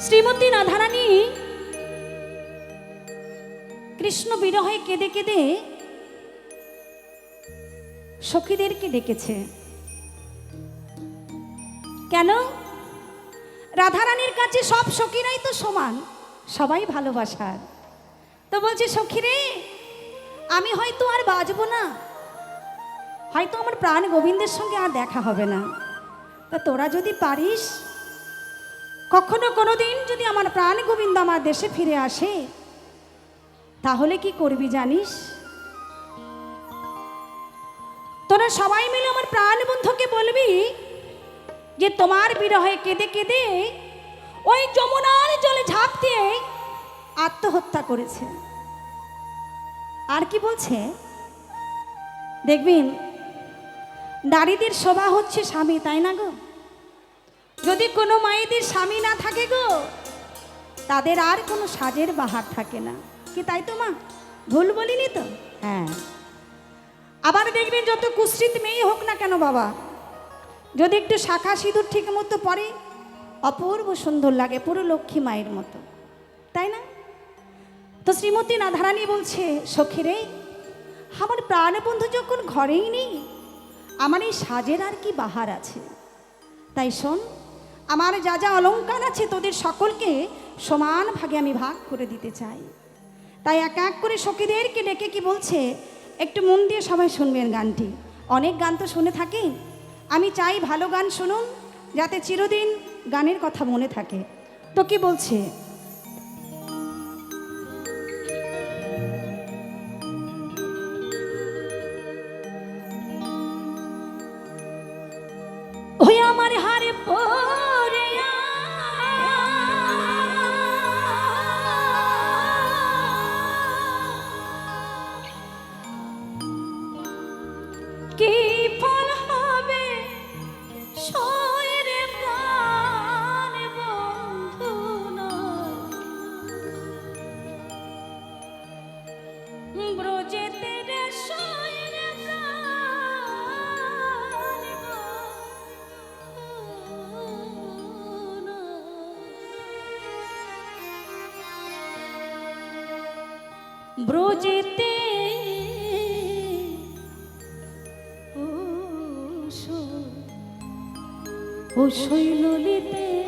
শ্রীমতী রাধারানী কৃষ্ণ বিরহে কেঁদে কেঁদে সখীদেরকে ডেকেছে। কেন? রাধারানীর কাছে সব সখীরাই তো সমান, সবাই ভালোবাসার। তো বলছে সখী রে আমি হয়তো আর বাঁচবো না। হয়তো আমার প্রাণ গোবিন্দের সঙ্গে আর দেখা হবে না। তা তোরা যদি পারিস কখনো কোনো দিন যদি আমার প্রাণ গোবিন্দ আমার দেশে ফিরে আসে, তাহলে কি করবি জানিস? তোরা সবাই মিলে আমার প্রাণ বন্ধুকে বলবি যে তোমার বিরহে কেঁদে কেঁদে ওই যমুনার জলে ঝাঁপ দিয়ে আত্মহত্যা করেছে। আর কি বলছে? দেখবেন নারীদের শোভা হচ্ছে স্বামী, তাই না গো? যদি কোনো মায়েদের স্বামী না থাকে গো, তাদের আর কোনো সাজের বাহার থাকে না। কি তাই তো মা? ভুল বলিনি তো? হ্যাঁ। আবার দেখবেন যত কুশ্রিত মেয়ে হোক না কেন বাবা, যদি একটু শাখা সিঁদুর ঠিক মতো পরে, অপূর্ব সুন্দর লাগে পুরো লক্ষ্মী মায়ের মতো। তাই না? তো শ্রীমতী রাধারানী বলছে সখীরে আমার প্রাণবন্ধু যখন ঘরেই নেই, আমার এই সাজের আর কি বাহার আছে? তাই শোন আমার যা যা অলঙ্কার আছে তোদের সকলকে সমান ভাগে আমি ভাগ করে দিতে চাই। তাই এক এক করে সখীদেরকে ডেকে কি বলছে, একটু মন দিয়ে সবাই শুনবেন গানটি। অনেক গান তো শুনে থাকি। আমি চাই ভালো গান শুনুন, যাতে চিরদিন গানের কথা মনে থাকে। তো কি বলছে? ব্রজেতে ও শৈললিতে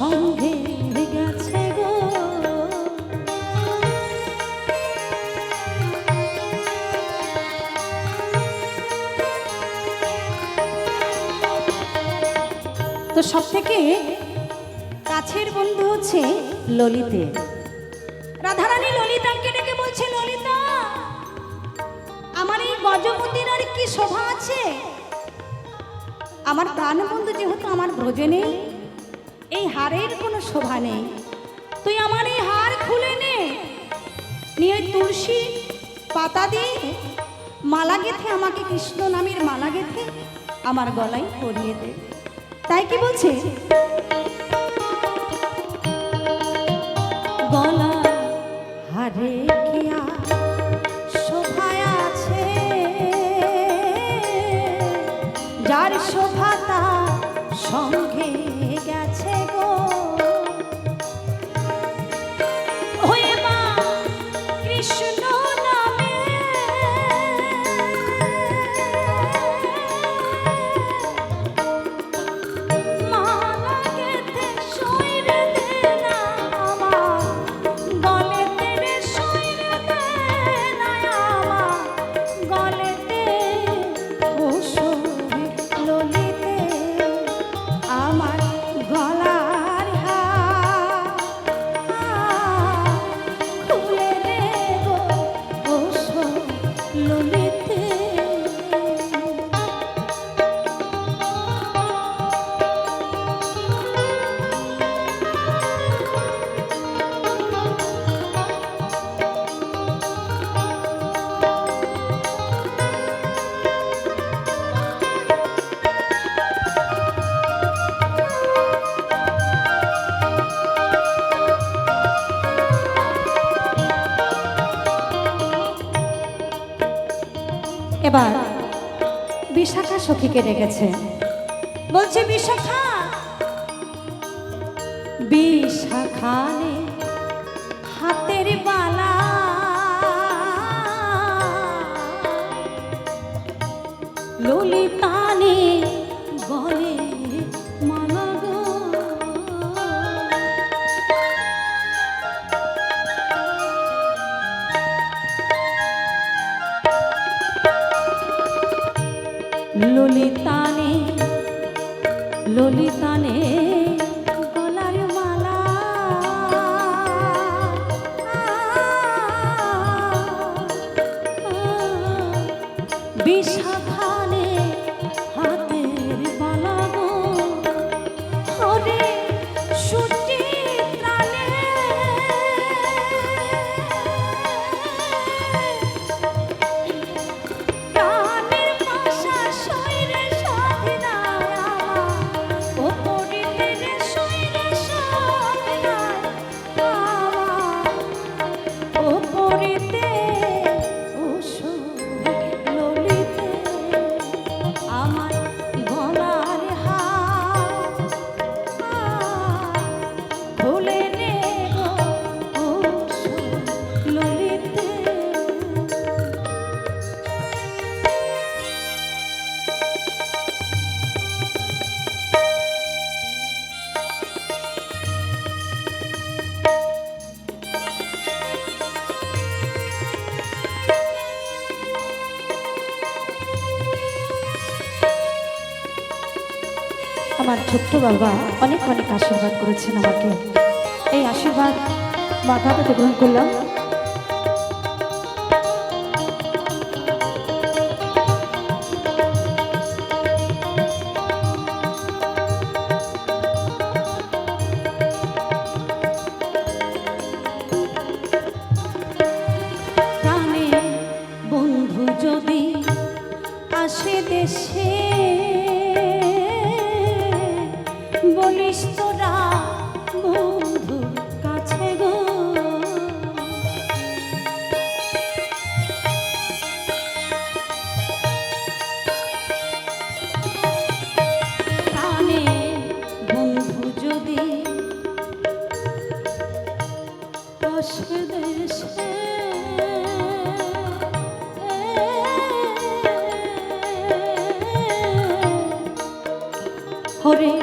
সঙ্গে গেছে গো। তো সব থেকে কাছের বন্ধু হচ্ছে ললিতে। রাধারানী ললিতাকে ডেকে বলছে, ললিতা, আমার এই গজপতির আর কি শোভা আছে? আমার প্রাণবন্ধু যেহেতু আমার নেই এই হারের কোনো শোভা নেই। তুই আমার এই হার খুলে নে। নিয়ে তুলসী পাতা দিয়ে মালা গেথে আমাকে কৃষ্ণ নামের মালা গেথে আমার গলায় পরিয়ে দে। তাই কি বলছে? সখীকে ডেকেছে। বলছে বিশাখা বিশাখা হাতের বালা ললিতানে ললিতানে ললিতানে আমার ছোট্ট বাবা অনেক অনেক আশীর্বাদ করেছেন আমাকে। এই আশীর্বাদ মাথা পেতে গ্রহণ করলাম। হরে বলিস